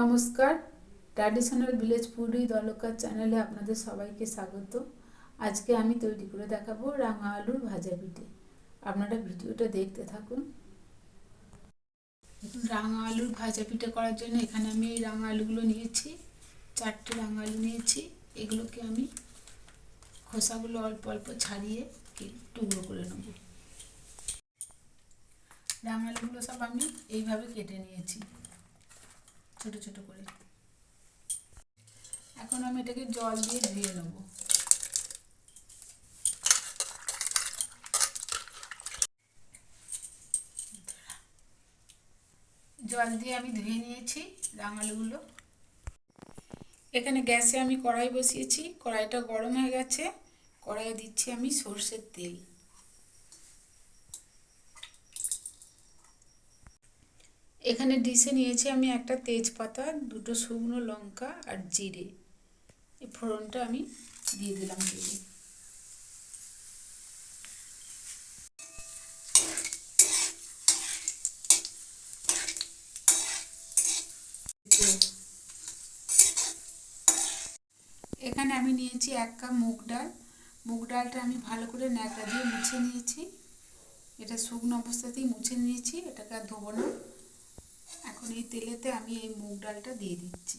নমস্কার। Traditional village with Walker চ্যানেলে আপনাদের সবাইকে স্বাগত। আজকে আমি তৈরি করে দেখাবো রাঙা আলুর ভাজা পিঠে। আপনারা ভিডিওটা দেখতে থাকুন। রাঙা আলুর ভাজা পিঠে করার জন্য এখানে আমি এই রাঙা আলুগুলো নিয়েছি। চারটে রাঙা আলু নিয়েছি। এগুলোকে আমি খোসাগুলো অল্প অল্প ছাড়িয়ে টুকরো করে নেব। রাঙা আলুগুলো সব আমি এইভাবে কেটে নিয়েছি। ছোট ছোট করে। এখন আমি এটাকে জল দিয়ে ধুয়ে নেব। জল দিয়ে আমি ধুয়ে নিয়েছি রাঙালুগুলো। এখানে গ্যাসে আমি কড়াই বসিয়েছি। কড়াইটা গরম হয়ে গেছে। কড়াইয়ে দিচ্ছি আমি সর্ষের তেল। এখানে ডিশে নিয়েছি আমি একটা তেজপাতা, দুটো শুকনো লঙ্কা আর জিরে। এই ফোড়নটা আমি দিয়ে দিলাম তেলে এখানে আমি নিয়েছি এক কাপ মুগ ডাল। মুগ ডালটা আমি ভালো করে ন্যাকড়া দিয়ে মুছে নিয়েছি। এটা শুকনো অবস্থাতেই মুছে নিয়েছি, এটাকে আর ধোবো না। এখন এই তেলেতে আমি এই মুগ ডালটা দিয়ে দিচ্ছি।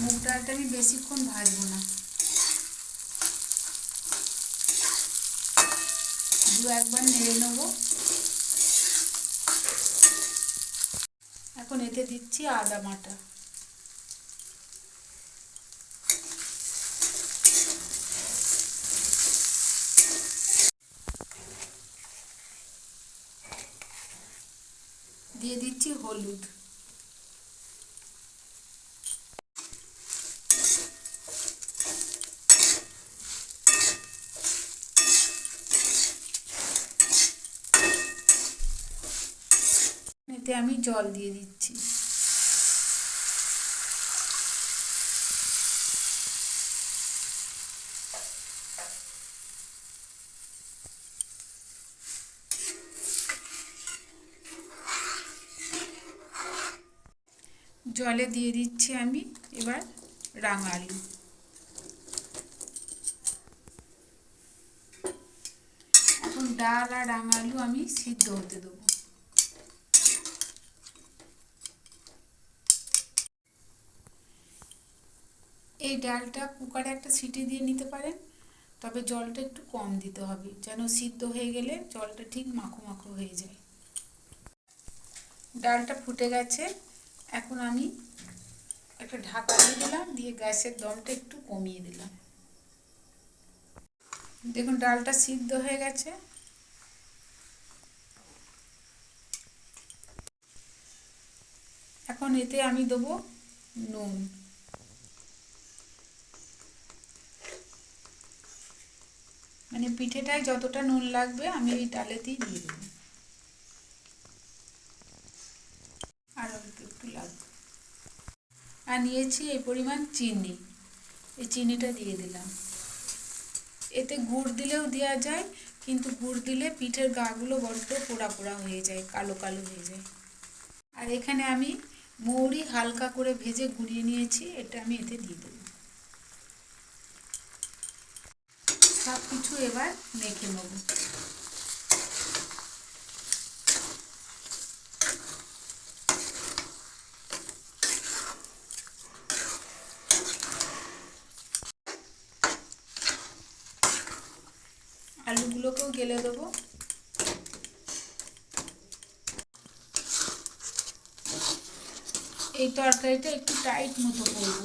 মুগ ডালটা আমি বেশিক্ষণ ভাজবো না। দু একবার নেড়ে নেব। এখন এতে দিচ্ছি আদা বাটা। দিয়ে দিচ্ছি হলুদ। এতে আমি জল দিয়ে দিচ্ছি। জলে দিয়ে দিচ্ছি আমি এবার রাঙা আলু এখন ডাল আর রাঙা আলু আমি সিদ্ধ হতে দেবো। এই ডালটা কুকারে একটা সিটি দিয়ে নিতে পারেন, তবে জলটা একটু কম দিতে হবে, যেন সিদ্ধ হয়ে গেলে জলটা ঠিক মাখো মাখো হয়ে যায়। ডালটা ফুটে গেছে এখন আমি একটা ঢাকা দিয়ে দিলাম, দিয়ে গ্যাসের দমটা একটু কমিয়ে দিলাম। দেখুন, ডালটা সিদ্ধ হয়ে গেছে। এখন এতে আমি দেবো নুন। মানে পিঠেটায় যতটা নুন লাগবে, আমি এই ডালেতেই দিয়ে দেবো। আর লাগবে আর নিয়েছি এই পরিমাণ চিনি। এই চিনিটা দিয়ে দিলাম। এতে গুড় দিলেও দেওয়া যায়, কিন্তু গুড় দিলে পিঠের গাগুলো বড্ড পোড়া পোড়া হয়ে যায়, কালো কালো হয়ে যায়। আর এখানে আমি মৌরি হালকা করে ভেজে গুঁড়িয়ে নিয়েছি, এটা আমি এতে দিয়ে দেবো। সব কিছু এবার মেখে নেব। আলুগুলোকেও গেলে দেবো। এই তরকারিটা একটু টাইট মতো করব।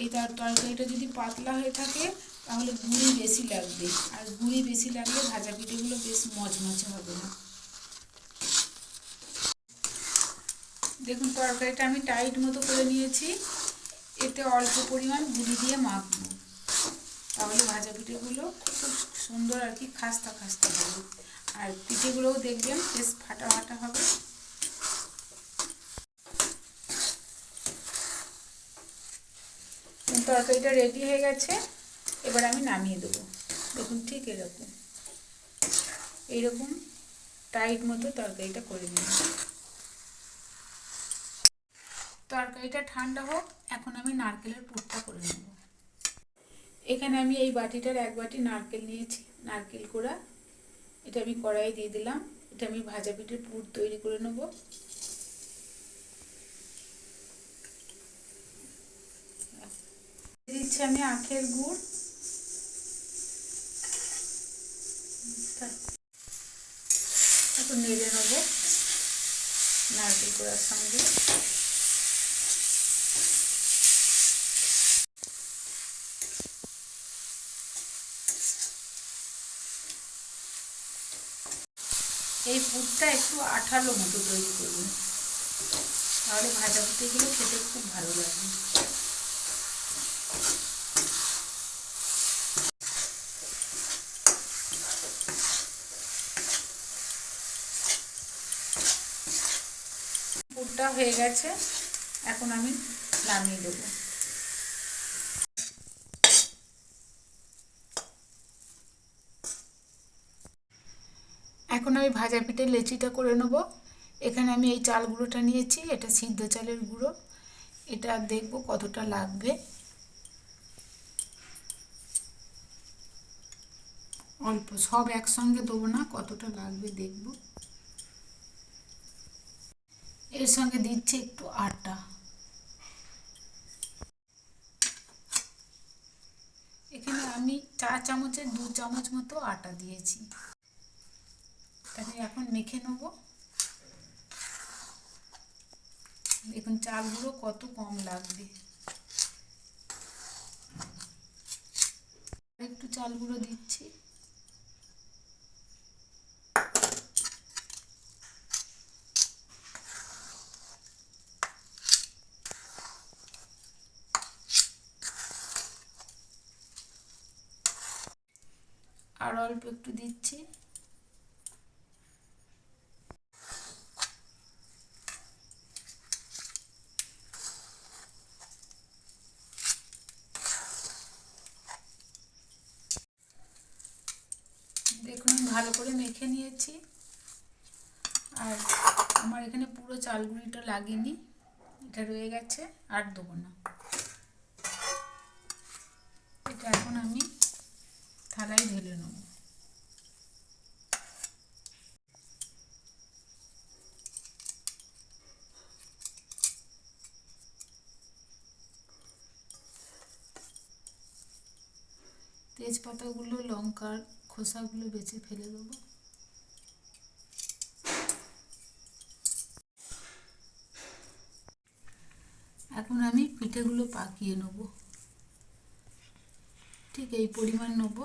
এই তরকারিটা যদি পাতলা হয়ে থাকে, তাহলে গুঁড়ি বেশি লাগবে। আর গুঁড়ি বেশি লাগলে ভাজা পিঠেগুলো বেশ মচমচে হবে না। দেখুন, তরকারিটা আমি টাইট মতো করে নিয়েছি। এতে অল্প পরিমাণ গুঁড়ি দিয়ে মাখবো। তাহলে ভাজা পিঠেগুলো খুব সুন্দর আর কি খাস্তা খাস্তা হবে। আর পিঠেগুলোও দেখবেন, বেশ ফাটা ফাটা হবে। তরকারিটা রেডি হয়ে গেছে, এবার আমি নামিয়ে দেবো। দেখুন ঠিক এরকম। এইরকম টাইট মতো তরকারিটা করে নিন তরকারিটা ঠান্ডা হোক, এখন আমি নারকেলের পুরটা করে নেব। এখানে আমি এই বাটিটার এক বাটি নারকেল নিয়েছি, নারকেল কোড়া। এটা আমি কড়াই দিয়ে দিলাম। এটা আমি ভাজা পিঠের পুর তৈরি করে নেব। দিচ্ছি আমি আখের গুড়। এখন নেড়ে নেব নারকেল কোড়ার সঙ্গে। এই পুরটা একটু আঠালো মতো তৈরি করবেন তাহলে ভাজা পুটিগুলো খেতে খুব ভালো লাগবে। পুরটা হয়ে গেছে, এখন আমি নামিয়ে দেবো। এখন আমি ভাজা পিঠে লেচিটা করে নেব। এখানে আমি এই চাল গুঁড়োটা নিয়েছি, এটা সিদ্ধ চালের গুঁড়ো। এটা দেখব কতটা লাগবে। অল্প, সব একসঙ্গে দেবো না, কতটা লাগবে দেখব। এর সঙ্গে দিচ্ছি একটু আটা। এখানে আমি চা চামচের দু চামচ মতো আটা দিয়েছি। তাহলে এখন মেখে নেব। দেখুন, চালগুলো কত কম লাগবে। একটু চালগুলো দিচ্ছি। আর অল্প একটু দিচ্ছি দেখুন ভালো করে মেখে নিয়েছি। আর আমার এখানে পুরো চালগুড়িটা লাগেনি, এটা রয়ে গেছে, আর দেবো না। এটা এখন আমি থালায় ঢেলে নেব। তেজপাতাগুলো, লঙ্কার খোসাগুলো বেছে ফেলে দেবো। এখন আমি পিঠেগুলো পাকিয়ে নেব। ঠিক এই পরিমাণ নেব।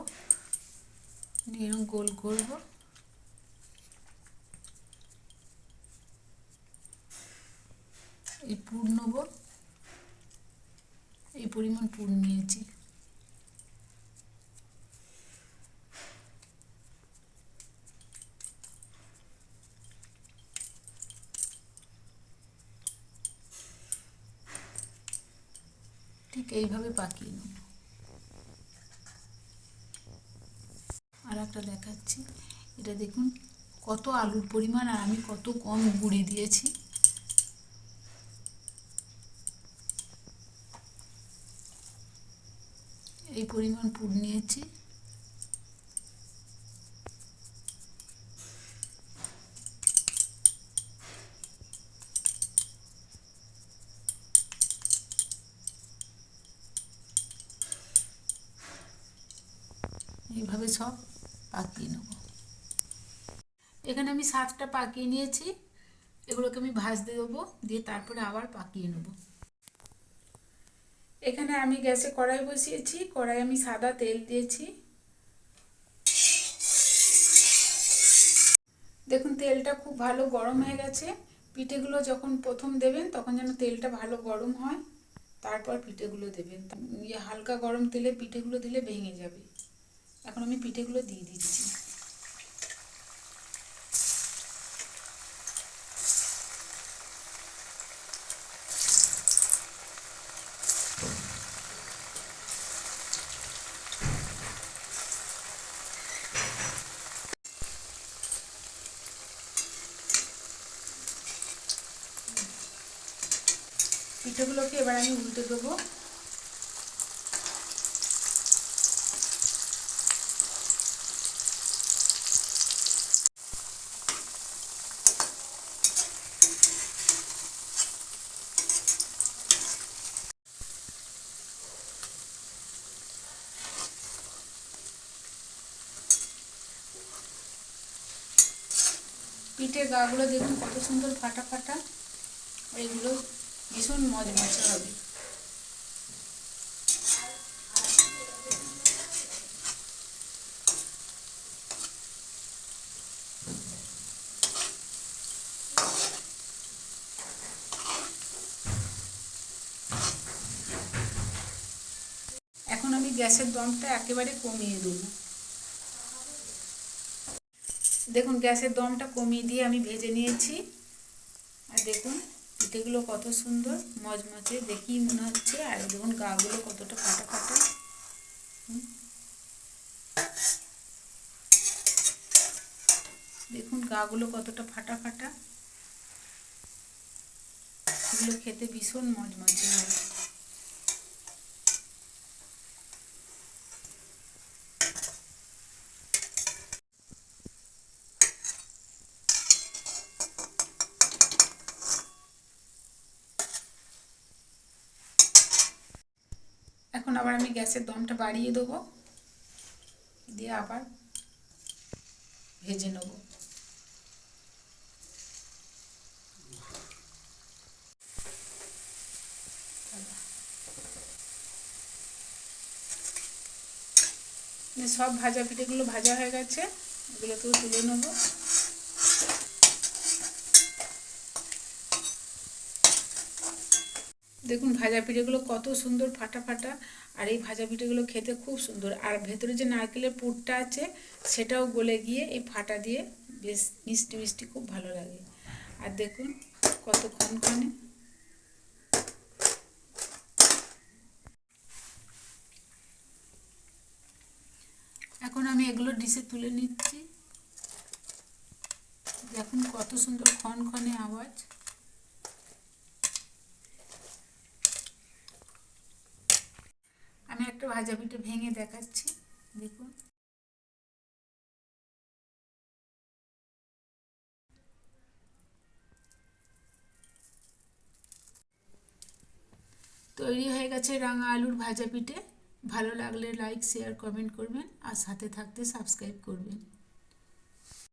এরকম গোল করব। এই পুর নেব। এই পরিমাণ পুর নিয়েছি। এইভাবে পাকিয়ে নেব। আর একটা দেখাচ্ছি। এটা দেখুন, কত আলুর পরিমাণ আর আমি কত কম গুঁড়ি দিয়েছি। এই পরিমাণ পুর নিয়েছি। এইভাবে সব পাকিয়ে নেব? এখানে আমি সাতটা পাকিয়ে নিয়েছি। এগুলোকে আমি ভাজতে দেবো, দিয়ে তারপরে আবার পাকিয়ে নেব। এখানে আমি গ্যাসে কড়াই বসিয়েছি, কড়াই আমি সাদা তেল দিয়েছি। দেখুন, তেলটা খুব ভালো গরম হয়ে গেছে। পিঠেগুলো যখন প্রথম দেবেন, তখন যেন তেলটা ভালো গরম হয়। তারপর পিঠেগুলো দেবেন। ইয়ে হালকা গরম তেলে পিঠেগুলো দিলে ভেঙে যাবে। এখন আমি পিঠেগুলো দিয়ে দিচ্ছি। পিঠেগুলোকে এবার আমি উল্টে দেবো। পিঠের গাগুলো দেখুন কত সুন্দর ফাটা ফাটা এগুলো ভীষণ মজমচে হবে। এখন আমি গ্যাসের দমটা একেবারে কমিয়ে দেবো। দেখুন, গ্যাসের দমটা কমিয়ে দিয়ে আমি ভেজে নিয়েছি। আর দেখুন, পিঠেগুলো কত সুন্দর মজমচে দেখি মনে হচ্ছে। আর দেখুন, গাগুলো কতটা ফাটা ফাটা। দেখুন, গাগুলো কতটা ফাটা ফাটা। এগুলো খেতে ভীষণ মজমচে হয় এখন আবার আমি গ্যাসের দমটা বাড়িয়ে দেবো। দিয়ে আবার ভেজে নেব। সব ভাজা পিঠেগুলো ভাজা হয়ে গেছে, এগুলোকেও তুলে নেব। দেখুন ভাজা পিঠেগুলো কত সুন্দর ফাটা ফাটা আর এই ভাজা পিঠেগুলো খেতে খুব সুন্দর। আর ভেতরে যে নারকেলের পুরটা আছে, সেটাও গলে গিয়ে এই ফাটা দিয়ে বেশ মিষ্টি মিষ্টি খুব ভালো লাগে। আর দেখুন কত ক্ষণক্ষণে এখন আমি এগুলো ডিশে তুলে নিচ্ছি। দেখুন কত সুন্দর ক্ষণক্ষণে আওয়াজ। আমি একটা ভাজা পিঠে ভেঙে দেখাচ্ছি, দেখুন। তৈরি হয়ে গেছে রাঙা আলুর ভাজা পিঠে। ভালো লাগলে লাইক শেয়ার কমেন্ট করবেন আর সাথে থাকতে সাবস্ক্রাইব করবেন।